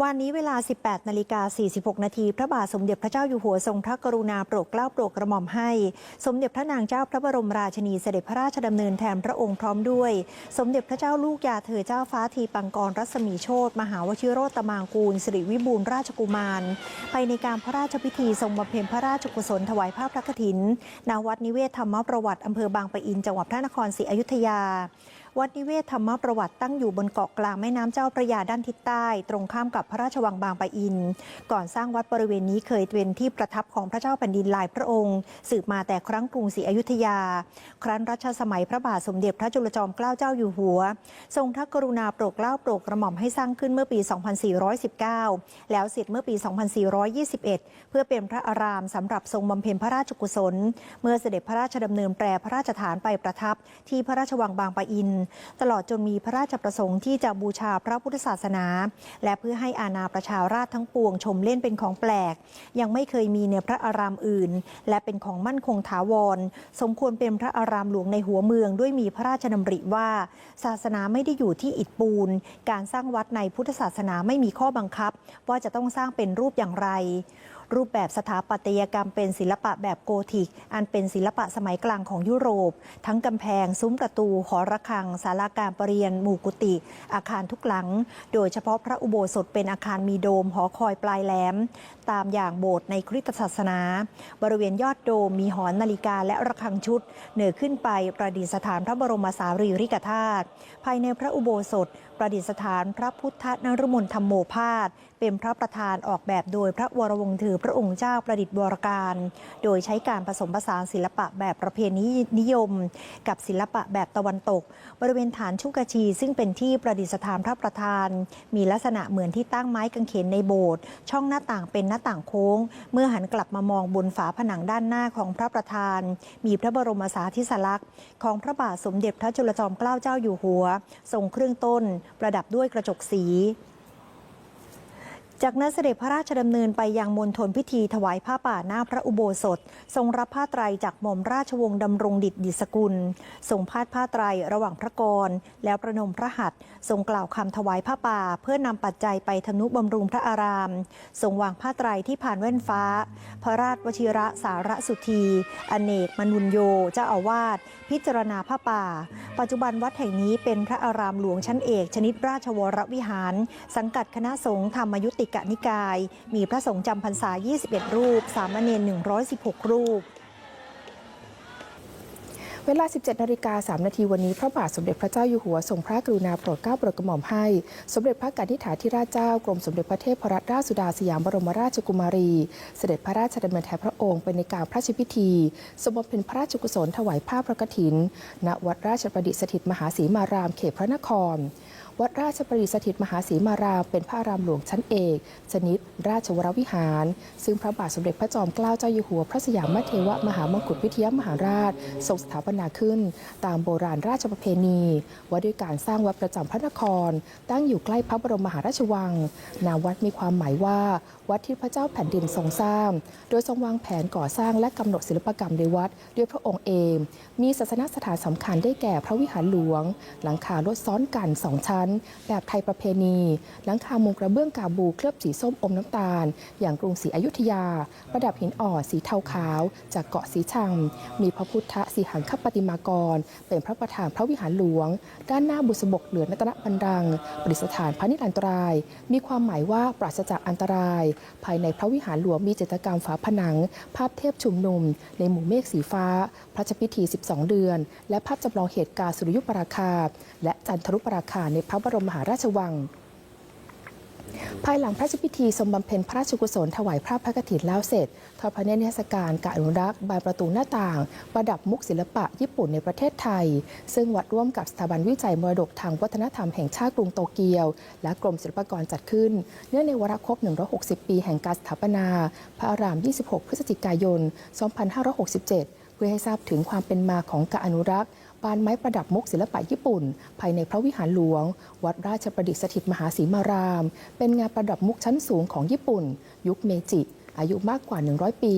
วันนี้เวลา 18 นาฬิกา 46 นาที พระบาทสมเด็จพระเจ้าอยู่หัวทรงพระกรุณาโปรดเกล้าโปรดกระหม่อมให้ สมเด็จพระนางเจ้าพระบรมราชินีเสด็จพระราชดำเนินแทนพระองค์พร้อมด้วย สมเด็จพระเจ้าลูกยาเธอเจ้าฟ้าทีปังกรรัศมีโชตมหาวชิโรตมางกูลสิริวิบูลราชกุมาร ไปในการพระราชพิธีทรงบำเพ็ญพระราชกุศลถวายผ้าพระกฐินณวัดนิเวศธรรมประวัติอำเภอบางปะอินจังหวัดพระนครศรีอยุธยา วัดนิเวศธรรมประวัติตั้งอยู่บนเกาะกลางแม่น้ำเจ้าพระยาด้านทิศใต้ ตรงข้ามกับพระราชวังบางปะอิน ก่อนสร้างวัดบริเวณนี้เคยเป็นที่ประทับของพระเจ้าแผ่นดินหลายพระองค์ สืบมาแต่ครั้งกรุงศรีอยุธยา ครั้นรัชสมัยพระบาทสมเด็จพระจุลจอมเกล้าเจ้าอยู่หัว ทรงพระกรุณาโปรดเกล้าโปรดกระหม่อมให้สร้างขึ้นเมื่อปี 2419 แล้วเสร็จเมื่อปี 2421 เพื่อเป็นพระอารามสำหรับทรงบำเพ็ญพระราชกุศล เมื่อเสด็จพระราชดำเนินแปรพระราชฐานไปประทับที่พระราชวังบางปะอินตลอดจนมีพระราชประสงค์ที่จะบูชาพระพุทธศาสนา และเพื่อให้อาณาประชาราชทั้งปวงชมเล่นเป็นของแปลก ยังไม่เคยมีในพระอารามอื่น และเป็นของมั่นคงถาวร สมควรเป็นพระอารามหลวงในหัวเมืองด้วยมีพระราชดำริว่า ศาสนาไม่ได้อยู่ที่อิฐปูน การสร้างวัดในพุทธศาสนาไม่มีข้อบังคับ ว่าจะต้องสร้างเป็นรูปอย่างไร รูปแบบสถาปัตยกรรมเป็นศิลปะแบบโกธิก อันเป็นศิลปะสมัยกลางของยุโรป ทั้งกำแพง ซุ้มประตู หอระฆัง ศาลาการประเรียน หมู่กุฏิอาคารทุกหลัง โดยเฉพาะพระอุโบสถเป็นอาคารมีโดม หอคอยปลายแหลม ตามอย่างโบสถ์ในคริสตศาสนา บริเวณยอดโดมมีหอนาฬิกาและระฆังชุด เหนือขึ้นไปประดิษฐานพระบรมสารีริกธาตุภายในพระอุโบสถประดิษฐานพระพุทธนรมนธรรมโมพาสเป็นพระประธานออกแบบโดยพระวรวงศ์ถือพระองค์เจ้าประดิษฐ์วรการ โดยใช้การผสมผสานศิลปะแบบประเพณีนิยม กับศิลปะแบบตะวันตก บริเวณฐานชุกชี ซึ่งเป็นที่ประดิษฐานพระประธาน มีลักษณะเหมือนที่ตั้งไม้กางเขนในโบสถ์ช่องหน้าต่างเป็นหน้าต่างโค้ง เมื่อหันกลับมามองบนฝาผนังด้านหน้าของพระประธาน มีพระบรมสาธิสลักษณ์ของพระบาทสมเด็จพระจุลจอมเกล้าเจ้าอยู่หัว ทรงเครื่องต้นประดับด้วยกระจกสี จากนั้นเสด็จพระราชดำเนินไปยังมณฑลพิธีถวายผ้าป่าหน้าพระอุโบสถ ทรงรับผ้าไตรจากหม่อมราชวงศ์ดำรงดิษฐ์ดิสกุล ทรงพาดผ้าไตรระหว่างพระกร แล้วประนมพระหัตถ์ทรงกล่าวคำถวายผ้าป่า เพื่อนำปัจจัยไปทนุบำรุงพระอาราม ทรงวางผ้าไตรที่ผ่านแว่นฟ้า พระราชวชิระสารสุธี อเนกมนุญโยเจ้าอาวาสพิจารณาผ้าป่า ปัจจุบันวัดแห่งนี้เป็นพระอารามหลวงชั้นเอกชนิดราชวรวิหาร สังกัดคณะสงฆ์ธรรมยุติกนิกาย มีพระสงฆ์จำพรรษา 21 รูป สามเณร116 รูปเวลา 17 นาฬิกา 3 นาทีวันนี้ พระบาทสมเด็จพระเจ้าอยู่หัวทรงพระกรุณาโปรดเกล้าโปรดกระหม่อมให้ สมเด็จพระกนิษฐาธิราชเจ้ากรมสมเด็จพระเทพรัตนราชสุดาสยามบรมราชกุมารี เสด็จพระราชดำเนินแทนพระองค์ไปในการพระราชพิธี สมบำเพ็ญพระราชกุศลถวายผ้าพระกฐิน ณ วัดราชประดิษฐ์สถิตมหาศรีมารามเขตพระนคร วัดราชประดิษฐ์สถิตมหาศรีมารามเป็นพระอารามหลวงชั้นเอกชนิด ราชวรวิหาร ซึ่งพระบาทสมเด็จพระจอมเกล้าเจ้าอยู่หัว พระสยามเทวมหามงกุฎวิทยามหาราช ทรงสถาปนาขึ้น ตามโบราณราชประเพณี ว่าด้วยการสร้างวัดประจำพระนคร ตั้งอยู่ใกล้พระบรมมหาราชวัง นามวัดมีความหมายว่า วัดที่พระเจ้าแผ่นดินทรงสร้าง โดยทรงวางแผนก่อสร้างและกำหนดศิลปกรรมในวัดด้วยพระองค์เอง มีศาสนสถานสำคัญได้แก่พระวิหารหลวง หลังคารถซ้อนกันสองชั้นแบบไทยประเพณี หลังคามุงกระเบื้องกาบูเคลือบสีส้มอมน้ำตาล อย่างกรุงศรีอยุธยา ประดับหินอ่อนสีเทาขาว จากเกาะสีชัง มีพระพุทธสีหังคปฏิมากร เป็นพระประธานพระวิหารหลวง ด้านหน้าบุษบกเหลือรัตนบันดังประดิษฐานพระนิรันตราย มีความหมายว่าปราศจากอันตราย ภายในพระวิหารหลวงมีจิตรกรรมฝาผนัง ภาพเทพชุมนุม ในหมู่เมฆสีฟ้า พระราชพิธี 12 เดือน และภาพจำลองเหตุการณ์สุริยุปราคา และจันทรุปราคาในพระบรมมหาราชวัง ภายหลังพระราชพิธีทรงบำเพ็ญพระราชกุศลถวายพระพระกฐินแล้วเสร็จ ทอดพระเนตรนิทรรศการการอนุรักษ์บานประตูหน้าต่าง ประดับมุกศิลปะญี่ปุ่นในประเทศไทย ซึ่งวัดร่วมกับสถาบันวิจัยมรดกทางวัฒนธรรมแห่งชาติกรุงโตเกียว และกรมศิลปากรจัดขึ้น เนื่องในวาระครบ 160 ปีแห่งการสถาปนา พระอาราม 26 พฤศจิกายน 2567เพื่อให้ทราบถึงความเป็นมาของการอนุรักษ์ ปานไม้ประดับมุกศิลปะญี่ปุ่น ภายในพระวิหารหลวง วัดราชประดิษฐ์สถิตมหาศรีมาราม เป็นงานประดับมุกชั้นสูงของญี่ปุ่น ยุคเมจิ อายุมากกว่า 100 ปี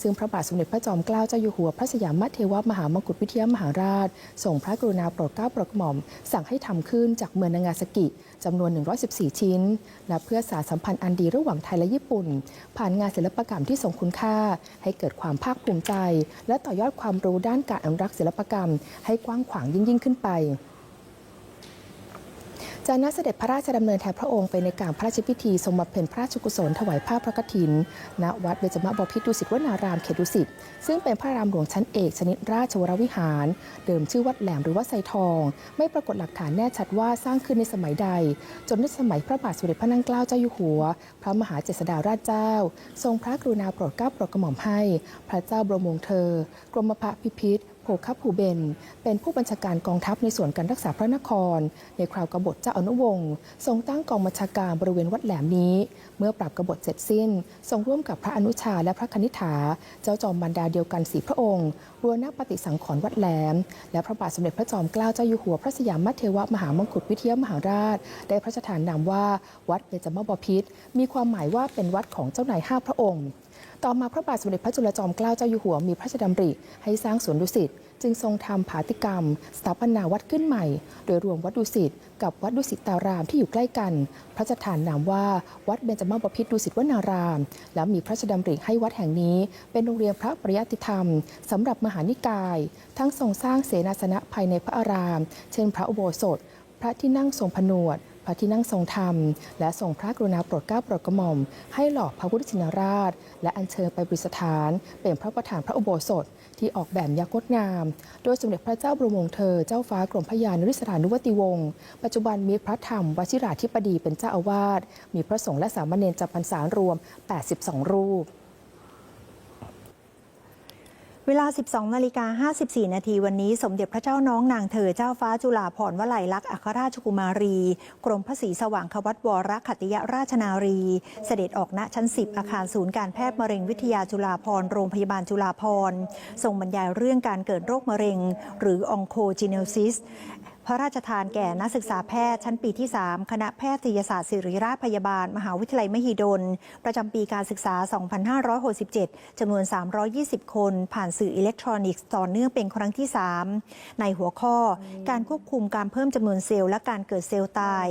ซึ่งพระบาทสมเด็จพระจอมเกล้าเจ้าอยู่หัวพระสยามเทวมหามกุฎวิทยามหาราชทรงพระกรุณาโปรดเกล้าโปรดกระหม่อม สั่งให้ทำขึ้นจากเมืองนางาซากิจำนวน 114 ชิ้น และเพื่อสารสัมพันธ์อันดีระหว่างไทยและญี่ปุ่น ผ่านงานศิลปกรรมที่ทรงคุณค่า ให้เกิดความภาคภูมิใจ และต่อยอดความรู้ด้านการอนุรักษ์ศิลปกรรม ให้กว้างขวางยิ่งยิ่งขึ้นไป จากนั้นเสด็จพระราชดำเนินแทนพระองค์ไปในการพระราชพิธีทรงบำเพ็ญพระราชกุศลถวายผ้าพระกฐิน ณ วัดเบญจมบพิตรดุสิตวนารามเขตดุสิต ซึ่งเป็นพระรามหลวงชั้นเอกชนิดราชวรวิหาร เดิมชื่อวัดแหลมหรือว่าไซทอง ไม่ปรากฏหลักฐานแน่ชัดว่าสร้างขึ้นในสมัยใด จนในสมัยพระบาทสมเด็จพระนั่งเกล้าเจ้าอยู่หัว พระมหาเจษฎาราชเจ้า ทรงพระกรุณาโปรดเกล้าโปรดกระหม่อมให้ พระเจ้าบรมวงศ์เธอกรมพระพิพิธ โภคภูเบน เป็นผู้บัญชาการกองทัพในส่วนการรักษาพระนคร ในคราวกบฏเจ้าอนุวงศ์ทรงตั้งกองบัญชาการบริเวณวัดแหลมนี้ เมื่อปรับกบฏเสร็จสิ้น ทรงร่วมกับพระอนุชาและพระคณิษฐาเจ้าจอมบรรดาเดียวกันสีพระองค์รวนาปฏิสังขรณ์วัดแหลม และพระบาทสมเด็จพระจอมเกล้าเจ้าอยู่หัวพระสยามมัทเทวมหามงกุฎวิทยามหาราช ได้พระราชทานนามว่าวัดเบญจมบพิตรมีความหมายว่าเป็นวัดของเจ้านายห้าพระองค์ ต่อมาพระบาทสมเด็จพระจุลจอมเกล้าเจ้าอยู่หัวมีพระราชดำริให้สร้างสวนดุสิตจึงทรงทำผาติกรรม สถาปนาวัดขึ้นใหม่ โดยรวมวัดดุสิตกับวัดดุสิตตารามที่อยู่ใกล้กัน พระราชทานนามว่าวัดเบญจมาบพิตรดุสิตวนาราม แล้วมีพระราชดำริให้วัดแห่งนี้ เป็นโรงเรียนพระปริยัติธรรมสำหรับมหานิกาย ทั้งทรงสร้างเสนาสนะภายในพระอาราม เช่น พระอุโบสถ พระที่นั่งทรงผนวด พระที่นั่งทรงธรรม และทรงพระกรุณาโปรดเกล้าโปรดกระหม่อม ให้หล่อพระพุทธชินราช และอัญเชิญไปประดิษฐาน เป็นพระประธานพระอุโบสถ ที่ออกแบบยักษ์งดงาม โดยสมเด็จพระเจ้าบรมวงศ์เธอเจ้าฟ้ากรมพระยานุริศรานุวติวงศ์ปัจจุบันมีพระธรรมวชิราธิปดีเป็นเจ้าอาวาสมีพระสงฆ์และสามเณรจำพรรษารวม 82 รูป เวลา 12 นาฬิกา 54 นาทีวันนี้ สมเด็จพระเจ้าน้องนางเธอเจ้าฟ้าจุฬาภรณ์วลัยลักษณ์อัครราชกุมารี กรมพระศรีสว่างควัตวรขัตติยราชนารี เสด็จออกณชั้น 10 อาคารศูนย์การแพทย์มะเร็งวิทยาจุฬาภรณ์โรงพยาบาลจุฬาภรณ์ทรงบรรยายเรื่องการเกิดโรคมะเร็ง หรือองโคจิเนลซิส พระราชทานแก่นักศึกษาแพทย์ชั้นปีที่ 3 คณะแพทยศาสตร์ศิริราชพยาบาล มหาวิทยาลัยมหิดล ประจำปีการศึกษา 2567 จำนวน 320 คน ผ่านสื่ออิเล็กทรอนิกส์ต่อเนื่องเป็นครั้งที่ 3 ในหัวข้อ การควบคุมการเพิ่มจำนวนเซลล์และการเกิดเซลล์ตาย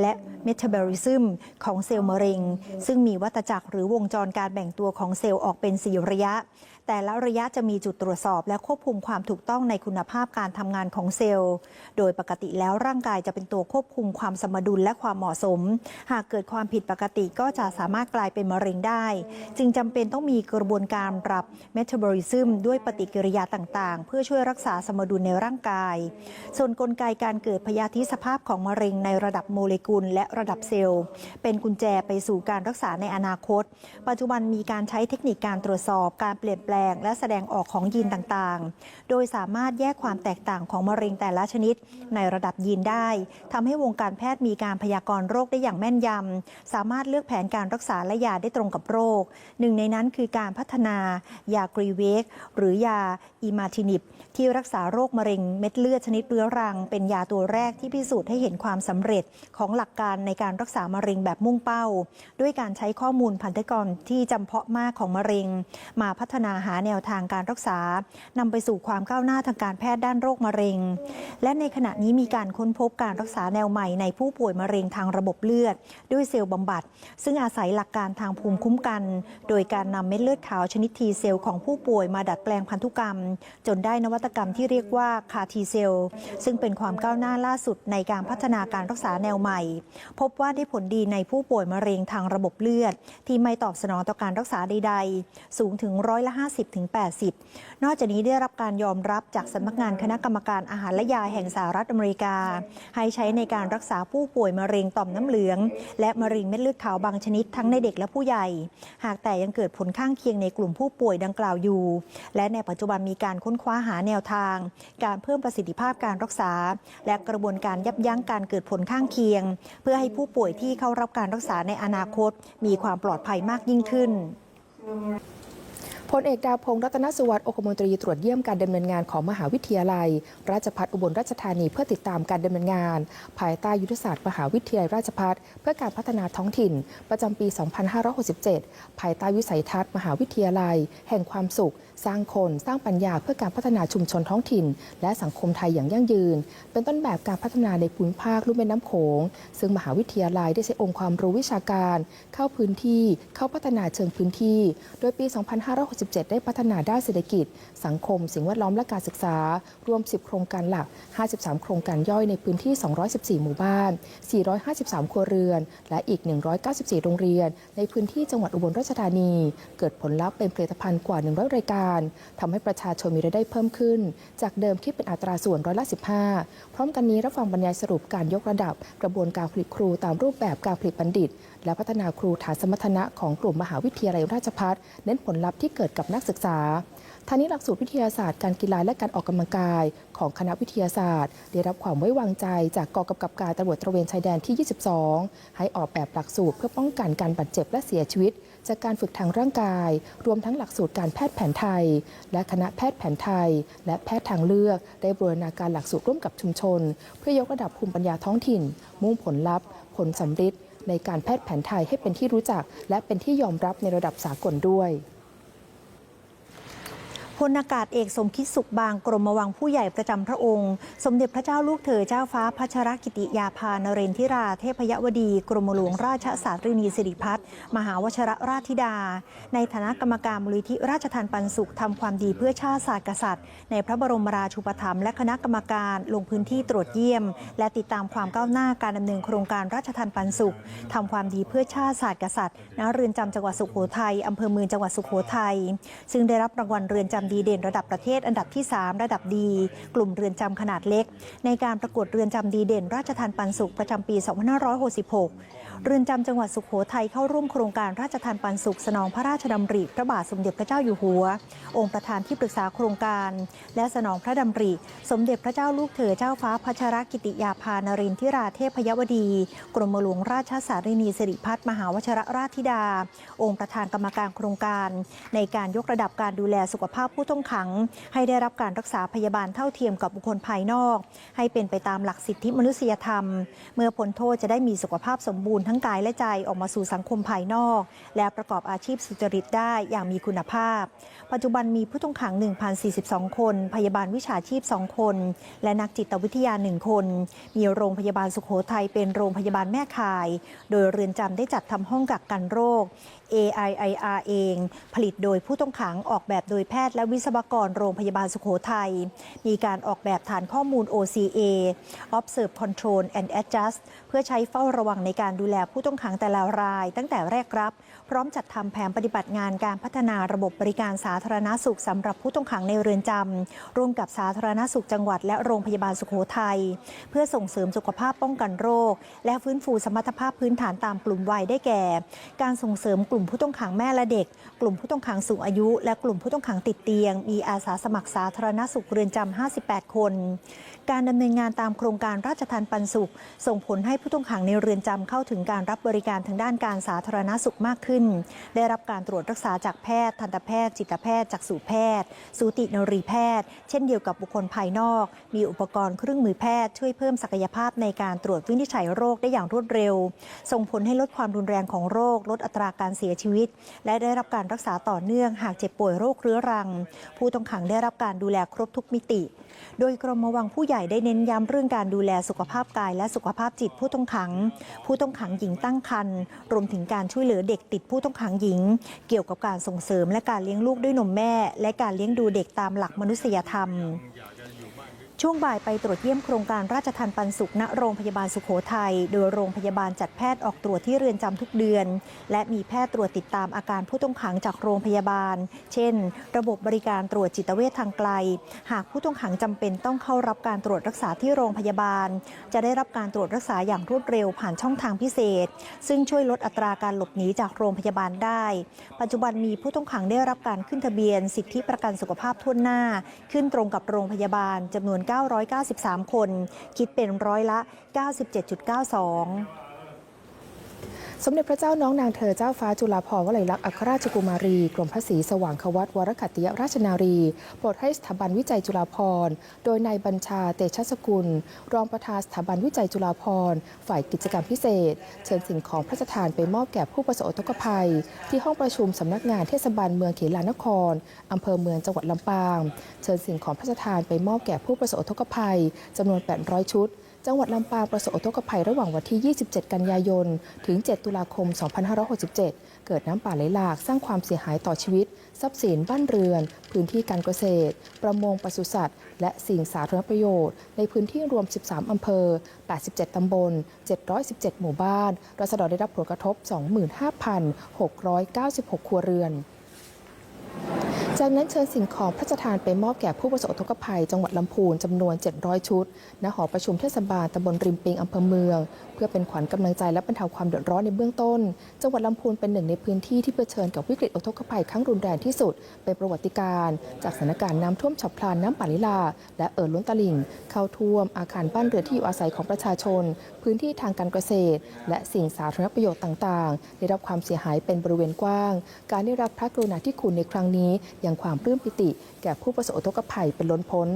และเมตาบอลิซึมของเซลล์มะเร็ง ซึ่งมีวัตจักรหรือวงจรการแบ่งตัวของเซลล์ออกเป็น4ระยะ แต่ละระยะจะมีจุดตรวจสอบและควบคุมความถูกต้องในคุณภาพการทำงานของเซลล์ โดยปกติแล้วร่างกายจะเป็นตัวควบคุมความสมดุลและความเหมาะสม หากเกิดความผิดปกติก็จะสามารถกลายเป็นมะเร็งได้ จึงจำเป็นต้องมีกระบวนการปรับเมตาบอลิซึมด้วยปฏิกิริยาต่างๆ เพื่อช่วยรักษาสมดุลในร่างกาย ส่วนนกลไกการเกิดพยาธิสภาพของมะเร็งในระดับโมเลกุลและระดับเซลล์ เป็นกุญแจไปสู่การรักษาในอนาคต ปัจจุบันมีการใช้เทคนิคการตรวจสอบการเปลี่ยนแปลงและแสดงออกของยีนต่างๆ โดยสามารถแยกความแตกต่างของมะเร็งแต่ละชนิด ในระดับยีนได้ทำให้วงการแพทย์มีการพยากรณ์โรคได้อย่างแม่นยำสามารถเลือกแผนการรักษาและยาได้ตรงกับโรค หนึ่งในนั้นคือการพัฒนายากรีเวกหรือยาอีมาทินิบที่รักษาโรคมะเร็งเม็ดเลือดชนิดเรื้อรัง เป็นยาตัวแรกที่พิสูจน์ให้เห็นความสำเร็จของหลักการในการรักษามะเร็งแบบมุ่งเป้า ด้วยการใช้ข้อมูลพันธุกรรมที่จำเพาะมากของมะเร็ง มาพัฒนาหาแนวทางการรักษานำไปสู่ความก้าวหน้าทางการแพทย์ด้านโรคมะเร็ง และในขณะนี้มีการค้นพบการรักษาแนวใหม่ในผู้ป่วยมะเร็งทางระบบเลือด ด้วยเซลล์บำบัด ซึ่งอาศัยหลักการทางภูมิคุ้มกัน โดยการนำเม็ดเลือดขาวชนิดทีเซลล์ของผู้ป่วยมาดัดแปลงพันธุกรรม จนได้นวัตกรรมที่เรียกว่าคาทีเซลซึ่งเป็นความก้าวหน้าล่าสุดในการพัฒนาการรักษาแนวใหม่ พบว่าได้ผลดีในผู้ป่วยมะเร็งทางระบบเลือด ที่ไม่ตอบสนองต่อการรักษาใดๆ สูงถึงร้อยละ50ถึง80 นอกจากนี้ได้รับการยอมรับจากสำนักงานคณะกรรมการอาหารและยาแห่งสหรัฐอเมริกา ให้ใช้ในการรักษาผู้ป่วยมะเร็งต่อมน้ำเหลือง และมะเร็งเม็ดเลือดขาวบางชนิดทั้งในเด็กและผู้ใหญ่ หากแต่ยังเกิดผลข้างเคียงในกลุ่มผู้ป่วยดังกล่าวอยู่ และในปัจจุบันมีการค้นคว้าหาแนวทาง การเพิ่มประสิทธิภาพการรักษา และกระบวนการยับยั้งการเกิดผลข้างเคียง เพื่อให้ผู้ป่วยที่เข้ารับการรักษาในอนาคต มีความปลอดภัยมากยิ่งขึ้น พลเอกดาวพงศ์รัตนสุวัสดิ์อคมนตรีตรวจเยี่ยมการดำเนินงานของมหาวิทยาลัย ราชพัฒอุบลราชธานีเพื่อติดตามการดำเนินงาน ภายใต้ยุทธศาสตร์มหาวิทยาลัยราชพัฒเพื่อการพัฒนาท้องถิ่น ประจำปี 2567 ภายใต้วิสัยทัศน์ มหาวิทยาลัย แห่งความสุข สร้างคนสร้างปัญญาเพื่อการพัฒนาชุมชนท้องถิ่น และสังคมไทยอย่างยั่งยืน เป็นต้นแบบการพัฒนาในภูมิภาคลุ่มแม่น้ำโขง ซึ่งมหาวิทยาลัยได้ใช้องค์ความรู้วิชาการ เข้าพื้นที่ เข้าพัฒนาเชิงพื้นที่ โดยปี 2567 ได้พัฒนาด้านเศรษฐกิจ สังคม สิ่งแวดล้อมและการศึกษา รวม 10 โครงการหลัก 53 โครงการย่อยในพื้นที่ 214 หมู่บ้าน 453 ครัวเรือน และอีก 194 โรงเรียน ในพื้นที่จังหวัดอุบลราชธานี เกิดผลลัพธ์เป็นผลิตภัณฑ์กว่า 100 รายการทำให้ประชาชนมีรายได้เพิ่มขึ้น จากเดิมที่เป็นอัตราส่วนร้อยละ15 พร้อมกันนี้รับฟังบรรยายสรุปการยกระดับ กระบวนการผลิตครูตามรูปแบบการผลิตบัณฑิต และพัฒนาครูฐานสมรรถนะของกลุ่มมหาวิทยาลัยราชภัฏเน้นผลลัพธ์ที่เกิดกับนักศึกษาทางนี้หลักสูตรวิทยาศาสตร์การกีฬาและการออกกำลังกาย ของคณะวิทยาศาสตร์ ได้รับความไว้วางใจจากกองกำกับการตำรวจตระเวนชายแดนที่ 22 ให้ออกแบบหลักสูตรเพื่อป้องกันการบาดเจ็บและเสียชีวิต จากการฝึกทางร่างกาย รวมทั้งหลักสูตรการแพทย์แผนไทย และคณะแพทย์แผนไทย และแพทย์ทางเลือก ได้บูรณาการหลักสูตรร่วมกับชุมชน เพื่อยกระดับภูมิปัญญาท้องถิ่น มุ่งผลลัพธ์ ผลสำฤทธิ์ ในการแพทย์แผนไทยให้เป็นที่รู้จัก และเป็นที่ยอมรับในระดับสากลด้วย พลอากาศเอกสมคิดสุขบางกรมวังผู้ใหญ่ประจำพระองค์ สมเด็จพระเจ้าลูกเธอเจ้าฟ้าพัชรกิติยาภานเรนทิราเทพยวดี กรมหลวงราชสาตรีนีสิริพัฒน์มหาวชรราชธิดา ในฐานะกรรมการมูลนิธิราชทานปันสุขทำความดีเพื่อชาติศาสตร์กษัตริย์ ในพระบรมราชูปถัมภ์และคณะกรรมการลงพื้นที่ตรวจเยี่ยม และติดตามความก้าวหน้าการดำเนินโครงการราชทานปันสุขทำความดีเพื่อชาติศาสตร์กษัตริย์ณเรือนจำจังหวัดสุโขทัยอำเภอเมืองจังหวัดสุโขทัยซึ่งได้รับรางวัลเรือนจำดีเด่นระดับประเทศอันดับที่ 3 ระดับดี กลุ่มเรือนจำขนาดเล็ก ในการประกวดเรือนจำดีเด่น ราชทานปันสุขประจำปี 2566 เรือนจำจังหวัดสุขโขทัยเข้าร่วมโครงการราชทานปันสุขสนองพระราชดำริพระบาทสมเด็จพระเจ้าอยู่หัว องค์ประธานที่ปรึกษาโครงการ และสนองพระดำริ สมเด็จพระเจ้าลูกเธอเจ้าฟ้าพัชรกิติยาภานรินทิราเทพยวดี กรมหลวงราชสารินีสิริพัฒมหาวชรราชธิดา องค์ประธานกรรมการโครงการ ในการยกระดับการดูแลสุขภาพผู้ต้องขัง ให้ได้รับการรักษาพยาบาลเท่าเทียมกับบุคคลภายนอก ให้เป็นไปตามหลักสิทธิมนุษยธรรม เมื่อพ้นโทษจะได้มีสุขภาพสมบูรณ์ทั้งกายและใจออกมาสู่สังคมภายนอก และประกอบอาชีพสุจริตได้อย่างมีคุณภาพ ปัจจุบันมีผู้ต้องขัง 1,042 คน พยาบาลวิชาชีพ 2 คน และนักจิตวิทยา 1 คน มีโรงพยาบาลสุขโขทัยเป็นโรงพยาบาลแม่ข่าย โดยเรือนจำได้จัดทำห้องกักกันโรค AIIR เอง ผลิตโดยผู้ต้องขังออกแบบโดยแพทย์และวิศวกรโรงพยาบาลสุขโขทัย มีการออกแบบฐานข้อมูล OCA Observe Control and Adjust เพื่อใช้เฝ้าระวังในการดูแลผู้ต้องขังแต่ละราย ตั้งแต่แรกรับ พร้อมจัดทำแผนปฏิบัติงานการพัฒนาระบบบริการสาธารณสุขสำหรับผู้ต้องขังในเรือนจำร่วมกับสาธารณสุขจังหวัดและโรงพยาบาลสุโขทัยเพื่อส่งเสริมสุขภาพป้องกันโรค และฟื้นฟูสมรรถภาพพื้นฐานตามกลุ่มวัยได้แก่ การส่งเสริมกลุ่มผู้ต้องขังแม่และเด็ก กลุ่มผู้ต้องขังสูงอายุ และกลุ่มผู้ต้องขังติดเตียงมีอาสาสมัครสาธารณสุขเรือนจำ 58 คน การดำเนินงานตามโครงการราชทันปันสุข ส่งผลให้ผู้ต้องขังในเรือนจำเข้าถึงการรับบริการทางด้านการสาธารณสุขมากขึ้น ได้รับการตรวจรักษาจากแพทย์ ทันตแพทย์ จิตแพทย์ จักษุแพทย์ สูตินรีแพทย์ เช่นเดียวกับบุคคลภายนอก มีอุปกรณ์เครื่องมือแพทย์ช่วยเพิ่มศักยภาพในการตรวจวินิจฉัยโรคได้อย่างรวดเร็ว ส่งผลให้ลดความรุนแรงของโรค ลดอัตราการเสียชีวิต และได้รับการรักษาต่อเนื่องหากเจ็บป่วยโรคเรื้อรังผู้ต้องขังได้รับการดูแลครบทุกมิติ โดยกรมวังผู้ใหญ่ได้เน้นย้ำเรื่องการดูแลสุขภาพกาย และสุขภาพจิตผู้ต้องขัง ผู้ต้องขังหญิงตั้งครรภ์รวมถึงการช่วยเหลือเด็กติดผู้ต้องขังหญิง เกี่ยวกับการส่งเสริมและการเลี้ยงลูกด้วยนมแม่ และการเลี้ยงดูเด็กตามหลักมนุษยธรรม ช่วงบ่ายไปตรวจเยี่ยมโครงการราชทันปันสุขณโรงพยาบาลสุขโขทัย โดยโรงพยาบาลจัดแพทย์ออกตรวจที่เรือนจำทุกเดือน และมีแพทย์ตรวจติดตามอาการผู้ต้องขังจากโรงพยาบาล เช่น ระบบบริการตรวจจิตเวชทางไกล หากผู้ต้องขังจำเป็นต้องเข้ารับการตรวจรักษาที่โรงพยาบาล จะได้รับการตรวจรักษาอย่างรวดเร็วผ่านช่องทางพิเศษ ซึ่งช่วยลดอัตราการหลบหนีจากโรงพยาบาลได้ ปัจจุบันมีผู้ต้องขังได้รับการขึ้นทะเบียน สิทธิประกันสุขภาพทั่วหน้า ขึ้นตรงกับโรงพยาบาลจำนวน993 คน คิดเป็นร้อยละ 97.92 สมเด็จพระเจ้าน้องนางเธอเจ้าฟ้าจุฬาภรณ์วลัยลักษณ์อัครราชกุมารี กรมพระศรีสว่างควัตวรขัตติยราชนารี โปรดให้สถาบันวิจัยจุฬาภรณ์ โดยนายบัญชาเตชะสกุล รองประธานสถาบันวิจัยจุฬาภรณ์ ฝ่ายกิจกรรมพิเศษ เชิญสิ่งของพระราชทานไปมอบแก่ผู้ประสบอุทกภัย ที่ห้องประชุมสำนักงานเทศบาลเมืองเขลานครอำเภอเมืองจังหวัดลำปาง เชิญสิ่งของพระราชทานไปมอบแก่ผู้ประสบอุทกภัยจำนวน 800 ชุด จังหวัดลำปางประสบอุทกภัยระหว่างวันที่ 27 กันยายน ถึง 7 ตุลาคม 2567 เกิดน้ำป่าไหลหลากสร้างความเสียหายต่อชีวิต ทรัพย์สินบ้านเรือน พื้นที่การเกษตร ประมงปศุสัตว์ และสิ่งสาธารณประโยชน์ ในพื้นที่รวม 13 อำเภอ 87 ตำบล 717 หมู่บ้านรัษฎรได้รับผลกระทบ 25,696 ครัวเรือน จากนั้นเชิญสิ่งของพระราชทานไปมอบแก่ผู้ประสบอุทกภัย จังหวัดลำพูนจำนวน 700 ชุด ณ หอประชุมเทศบาลตำบลริมปิงอำเภอเมือง เพื่อเป็นขวัญกำลังใจและบรรเทาความเดือดร้อนในเบื้องต้น จังหวัดลำพูนเป็นหนึ่งในพื้นที่ที่เผชิญกับวิกฤตอุทกภัยครั้งรุนแรงที่สุด เป็นประวัติการณ์จากสถานการณ์น้ำท่วมฉับพลันน้ำป่าลิลา และเอ่อล้นตลิ่ง เข้าท่วมอาคารบ้านเรือนที่อยู่อาศัยของประชาชน พื้นที่ทางการเกษตร และสิ่งสาธารณประโยชน์ต่าง ๆ ได้รับความเสียหายเป็นบริเวณกว้าง การได้รับพระกรุณาธิคุณในครั้งนี้ยังความปลื้มปิติ แก่ผู้ประสบอุทกภัยเป็นล้นพ้น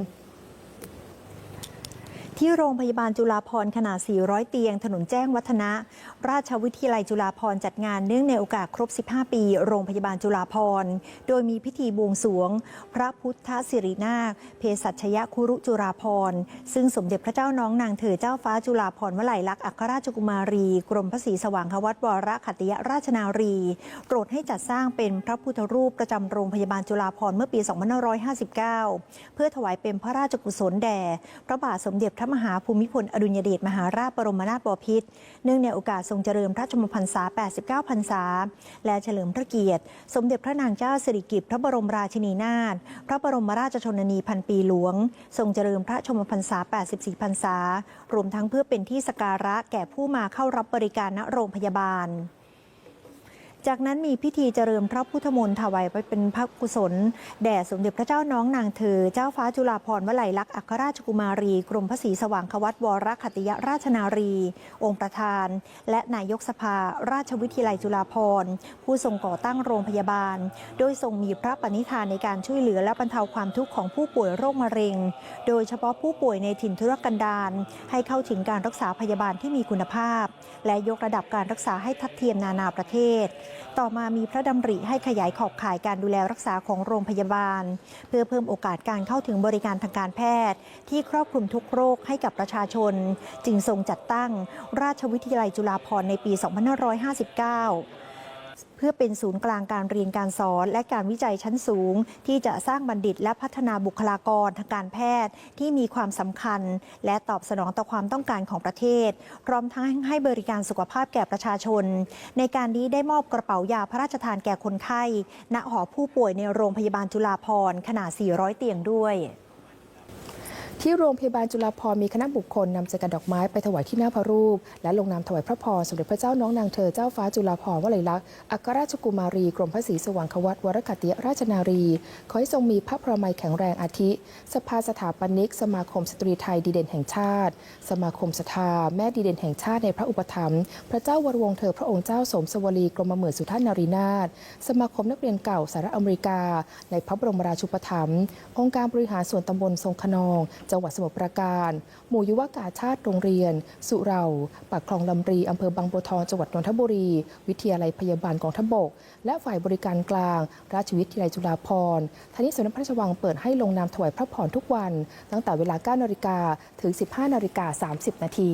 ที่โรงพยาบาลจุฬาภรณ์ขนาด 400 เตียง ถนนแจ้งวัฒนะ ราชวิทยาลัยจุฬาภรณ์จัดงานเนื่องในโอกาสครบ 15 ปี โรงพยาบาลจุฬาภรณ์โดยมีพิธีบวงสรวง พระพุทธสิรินาคเภสัชยคุรุจุฬาภรณ์ซึ่งสมเด็จพระเจ้าน้องนางเธอเจ้าฟ้าจุฬาภรณ์วลัยลักษณ์อัครราชกุมารี กรมพระศรีสว่างควัตวรขัติยราชนารี โปรดให้จัดสร้างเป็นพระพุทธรูปประจำโรงพยาบาลจุฬาภรณ์เมื่อปี 2559 เพื่อถวายเป็นพระราชกุศลแด่พระบาทสมเด็จพระมหาภูมิพลอดุลยเดชมหาราชบรมนาถบพิตรเนื่องในโอกาสทรงเจริญพระชนมพรรษา 89 พรรษา และเฉลิมพระเกียรติ สมเด็จพระนางเจ้าสิริกิติ์พระบรมราชินีนาถพระบรมราชชนนีพันปีหลวง ทรงเจริญพระชนมพรรษา 84 พรรษา รวมทั้งเพื่อเป็นที่สการะแก่ผู้มาเข้ารับบริการณโรงพยาบาล จากนั้นมีพิธีเจริญพระพุทธมนต์ถวายไปเป็นพระกุศล แด่สมเด็จพระเจ้าน้องนางเธอ เจ้าฟ้าจุฬาภรณ์วลัยลักษณ์อัครราชกุมารี กรมพระศรีสว่างควัตวรขัตติยราชนารี องค์ประธาน และนายกสภา ราชวิทยาลัยจุฬาภรณ์ผู้ทรงก่อตั้งโรงพยาบาล โดยทรงมีพระปณิธานในการช่วยเหลือและบรรเทาความทุกข์ของผู้ป่วยโรคมะเร็ง โดยเฉพาะผู้ป่วยในถิ่นทุรกันดารให้เข้าถึงการรักษาพยาบาลที่มีคุณภาพ และยกระดับการรักษาให้ทัดเทียมนานาประเทศต่อมามีพระดำริให้ขยายขอบข่ายการดูแลรักษาของโรงพยาบาล เพื่อเพิ่มโอกาสการเข้าถึงบริการทางการแพทย์ ที่ครอบคลุมทุกโรคให้กับประชาชน จึงทรงจัดตั้งราชวิทยาลัยจุฬาภรณ์ในปี 2559เพื่อเป็นศูนย์กลางการเรียนการสอน และการวิจัยชั้นสูง ที่จะสร้างบัณฑิตและพัฒนาบุคลากรทางการแพทย์ ที่มีความสำคัญ และตอบสนองต่อความต้องการของประเทศ พร้อมทั้งให้บริการสุขภาพแก่ประชาชน ในการนี้ได้มอบกระเป๋ายาพระราชทานแก่คนไข้ ณหอผู้ป่วยในโรงพยาบาลจุฬาภรณ์ขนาด 400 เตียงด้วย ที่โรงพยาบาลจุฬาภรมีคณะบุคคลนำจักรดอกไม้ไปถวายที่หน้าพระรูป และลงนามถวายพระพรสมเด็จพระเจ้าน้องนางเธอเจ้าฟ้าจุฬาภรวลัยลักษณ์อัครราชกุมารีกรมพระศรีสว่างควัตวรขัตติยราชนารี ขอให้ทรงมีพระพรหมัยแข็งแรงอาทิ สภาสถาปนิก สมาคมสตรีไทยดีเด่นแห่งชาติ สมาคมสถาแม่ดีเด่นแห่งชาติในพระอุปถัมภ์พระเจ้าวรวงเธอพระองค์เจ้าสมสวลีกรมหมื่นสุทานารีนาถสมาคมนักเรียนเก่าสหรัฐอเมริกา ในพระบรมราชูปถัมภ์องค์การบริหารส่วนตำบลทรงขนองจังหวัดสมุทรปราการ หมู่ยุวกาชาติโรงเรียน สุเราปากคลองลำรีอำเภอบางบัวทองจังหวัดนนทบุรี วิทยาลัยพยาบาลกองทัพบก และฝ่ายบริการกลาง ราชวิทยาลัยจุฬาภรณ์ทางนี้สำนักพระราชวังเปิดให้ลงนามถวายพระพรทุกวัน ตั้งแต่เวลา9นาฬิกาถึง 15นาฬิกา30นาที